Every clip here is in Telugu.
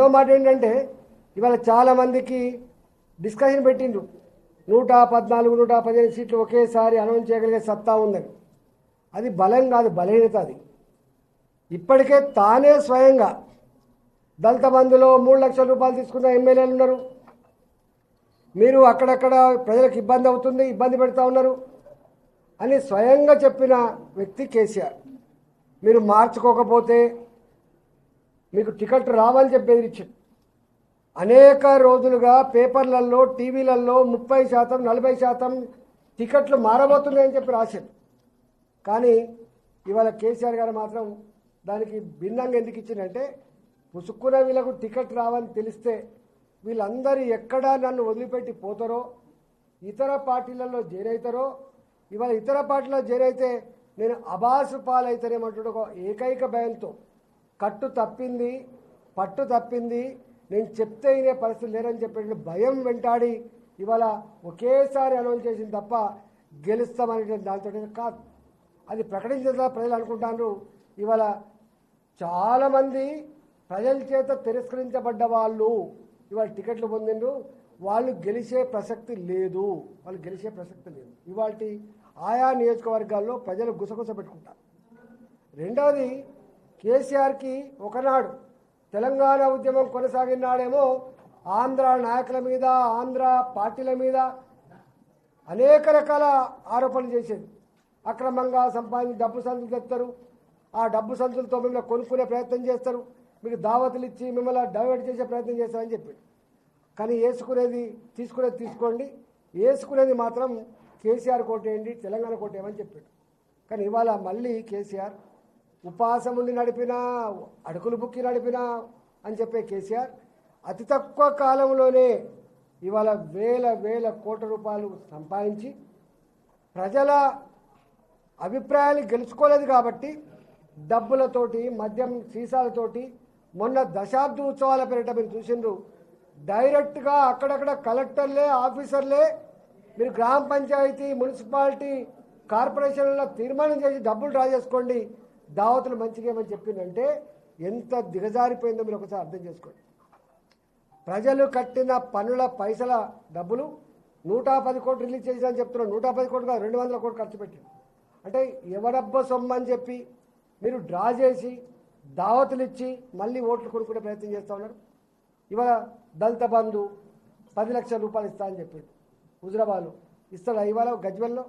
రెండో మాట ఏంటంటే ఇవాళ చాలామందికి డిస్కషన్ పెట్టిండ్రు. నూట పద్నాలుగు నూట పదిహేను సీట్లు ఒకేసారి అనౌన్స్ చేయగలిగే సత్తా ఉందని అది బలం కాదు బలహీనత అది. ఇప్పటికే తానే స్వయంగా దళిత బంధులో మూడు లక్షల రూపాయలు తీసుకున్న ఎమ్మెల్యేలు ఉన్నారు. మీరు అక్కడక్కడ ప్రజలకు ఇబ్బంది అవుతుంది ఇబ్బంది పెడతా ఉన్నారు అని స్వయంగా చెప్పిన వ్యక్తి కేసీఆర్. మీరు మార్చుకోకపోతే మీకు టికెట్ రావని చెప్పేది ఇచ్చింది అనేక రోజులుగా పేపర్లలో టీవీలలో ముప్పై శాతం నలభై శాతం టికెట్లు మారబోతున్నాయని చెప్పి రాశారు. కానీ ఇవాళ కేసీఆర్ గారు మాత్రం దానికి భిన్నంగా ఎందుకు ఇచ్చిందంటే పుసుక్కున వీళ్ళకు టికెట్ రావని తెలిస్తే వీళ్ళందరూ ఎక్కడ నన్ను వదిలిపెట్టి పోతారో ఇతర పార్టీలలో చేరైతారో ఇవాళ ఇతర పార్టీలో చేరైతే నేను అబాసు పాలైతేనేమంటున్న ఒక ఏకైక భయంతో కట్టు తప్పింది పట్టు తప్పింది నేను చెప్తే ఇనే పరిస్థితి లేరని చెప్పేటువంటి భయం వెంటాడి ఇవాళ ఒకేసారి అనౌన్స్ చేసింది తప్ప గెలుస్తామనేటువంటి దాంతో కాదు. అది ప్రకటించిన ప్రజలు అనుకుంటాను ఇవాళ చాలామంది ప్రజల చేత తిరస్కరించబడ్డ వాళ్ళు ఇవాళ టికెట్లు పొందిండ్రు. వాళ్ళు గెలిచే ప్రసక్తి లేదు. వాళ్ళు గెలిచే ప్రసక్తి లేదు. ఇవాళ ఆయా నియోజకవర్గాల్లో ప్రజలు గుసగుస పెట్టుకుంటారు. రెండవది కేసీఆర్కి ఒకనాడు తెలంగాణ ఉద్యమం కొనసాగినాడేమో ఆంధ్ర నాయకుల మీద ఆంధ్ర పార్టీల మీద అనేక రకాల ఆరోపణలు చేసేది. అక్రమంగా సంపాదించి డబ్బు సంచులు తెస్తారు ఆ డబ్బు సంచులతో మిమ్మల్ని కొనుక్కునే ప్రయత్నం చేస్తారు. మీకు దావతులు ఇచ్చి మిమ్మల్ని డైవర్ట్ చేసే ప్రయత్నం చేస్తారని చెప్పాడు. కానీ వేసుకునేది తీసుకునేది తీసుకోండి. వేసుకునేది మాత్రం కేసీఆర్ కోటేయండి తెలంగాణ కోటేయమని చెప్పాడు. కానీ ఇవాళ మళ్ళీ కేసీఆర్ ఉపవాసం నడిపినా అడుగులు బుక్కి నడిపినా అని చెప్పే కేసీఆర్ అతి తక్కువ కాలంలోనే ఇవాళ వేల వేల కోట్ల రూపాయలు సంపాదించి ప్రజల అభిప్రాయాలు గెలుచుకోలేదు కాబట్టి డబ్బులతోటి మద్యం సీసాలతోటి మొన్న దశాబ్ది ఉత్సవాల పేరిట మీరు చూసిండ్రు. డైరెక్ట్గా అక్కడక్కడ కలెక్టర్లే ఆఫీసర్లే మీరు గ్రామ పంచాయతీ మున్సిపాలిటీ కార్పొరేషన్లో తీర్మానం చేసి డబ్బులు డ్రా చేసుకోండి. దావతులు మంచిగా ఏమని చెప్పిందంటే ఎంత దిగజారిపోయిందో మీరు ఒకసారి అర్థం చేసుకోండి. ప్రజలు కట్టిన పనుల పైసల డబ్బులు నూట పది కోట్లు రిలీజ్ చేశారని చెప్తున్నారు. నూట పది కోట్లు కాదు రెండు వందల కోట్లు ఖర్చు పెట్టారు. అంటే ఎవరబ్బ సొమ్ము అని చెప్పి మీరు డ్రా చేసి దావతులు ఇచ్చి మళ్ళీ ఓట్లు కొనుక్కునే ప్రయత్నం చేస్తూ ఉన్నారు. ఇవాళ దళిత బంధు పది లక్షల రూపాయలు ఇస్తా అని చెప్పాడు. హుజరాబాద్లో ఇస్తాడు ఇవాళ గజ్వెల్లో?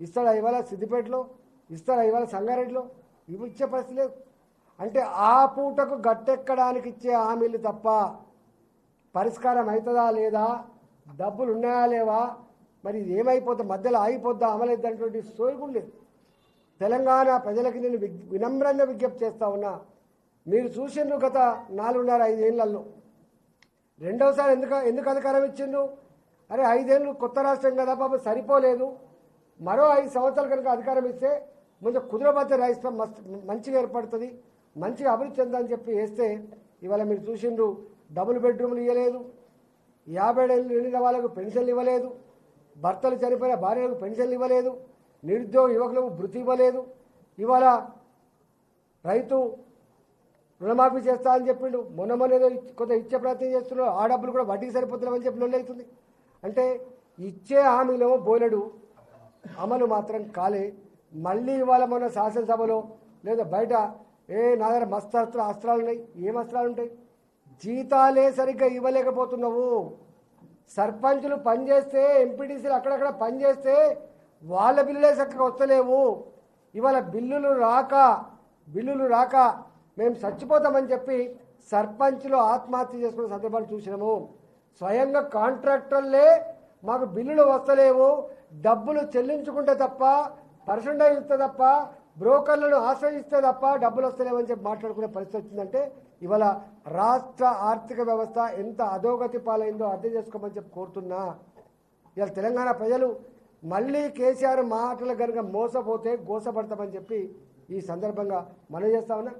ఇస్తాడు ఇవాళ సిద్దిపేటలో? ఇస్తాడు ఇవాళ సంగారెడ్డిలో? ఇచ్చే పరిస్థితి లేదు. అంటే ఆ పూటకు గట్టెక్కడానికి ఇచ్చే హామీలు తప్ప పరిష్కారం అవుతుందా లేదా? డబ్బులు ఉన్నాయా లేవా? మరి ఇది ఏమైపోద్దా మధ్యలో ఆగిపోద్దా? అమలైద్దటువంటి సోయకుండా లేదు. తెలంగాణ ప్రజలకి నేను వినమ్రంగా విజ్ఞప్తి చేస్తా ఉన్నా. మీరు చూసిండ్రు గత నాలుగున్నర ఐదేళ్ళలో. రెండవసారి ఎందుకు ఎందుకు అధికారం ఇచ్చిండ్రు? అరే ఐదేళ్ళు కొత్త రాష్ట్రం కదా బాబు సరిపోలేదు. మరో ఐదు సంవత్సరాలు కనుక అధికారం ఇస్తే ముందు కుదురబద్ద రాష్ట్రం మస్తు మంచిగా ఏర్పడుతుంది మంచిగా అభివృద్ధి చెందని చెప్పి వేస్తే ఇవాళ మీరు చూసిండ్రు డబుల్ బెడ్రూమ్లు ఇవ్వలేదు యాభై ఏళ్ళు నిండిన వాళ్ళకు పెన్షన్లు ఇవ్వలేదు భర్తలు చనిపోయిన భార్యలకు పెన్షన్లు ఇవ్వలేదు నిరుద్యోగ యువకులకు భృతి ఇవ్వలేదు ఇవాళ రైతు రుణమాఫీ చేస్తా అని చెప్పిండు మొన్న మొన్న ఏదో కొంత ఇచ్చే ప్రయత్నం చేస్తున్నారు ఆ డబ్బులు కూడా వడ్డీకి సరిపోతున్నామని చెప్పి అవుతుంది అంటే ఇచ్చే హామీలో బోలెడు అమలు మాత్రం కాలే. మళ్ళీ ఇవాళ మన శాసనసభలో లేదా బయట ఏ నా దగ్గర మస్తు అస్త్ర అస్త్రాలు ఉన్నాయి? ఏం అస్త్రాలు ఉంటాయి? జీతాలే సరిగ్గా ఇవ్వలేకపోతున్నావు. సర్పంచులు పనిచేస్తే ఎంపీటీసీలు అక్కడక్కడ పనిచేస్తే వాళ్ళ బిల్లులే చక్కగా వస్తలేవు. ఇవాళ బిల్లులు రాక బిల్లులు రాక మేము చచ్చిపోతామని చెప్పి సర్పంచులు ఆత్మహత్య చేసుకునే సందర్భాలు చూసినాము. స్వయంగా కాంట్రాక్టర్లే మాకు బిల్లులు వస్తలేవు. డబ్బులు చెల్లించుకుంటే తప్ప పర్సంటేజ్ ఇస్తే తప్ప బ్రోకర్లను ఆశ్రయిస్తే తప్ప డబ్బులు వస్తలేవని చెప్పి మాట్లాడుకునే పరిస్థితి వచ్చిందంటే ఇవాళ రాష్ట్ర ఆర్థిక వ్యవస్థ ఎంత అధోగతి పాలైందో అర్థం చేసుకోమని చెప్పి కోరుతున్నా. ఇవాళ తెలంగాణ ప్రజలు మళ్ళీ కేసీఆర్ మాటలు కనుక మోసపోతే గోసపడతామని చెప్పి ఈ సందర్భంగా మనం చేస్తామన్నా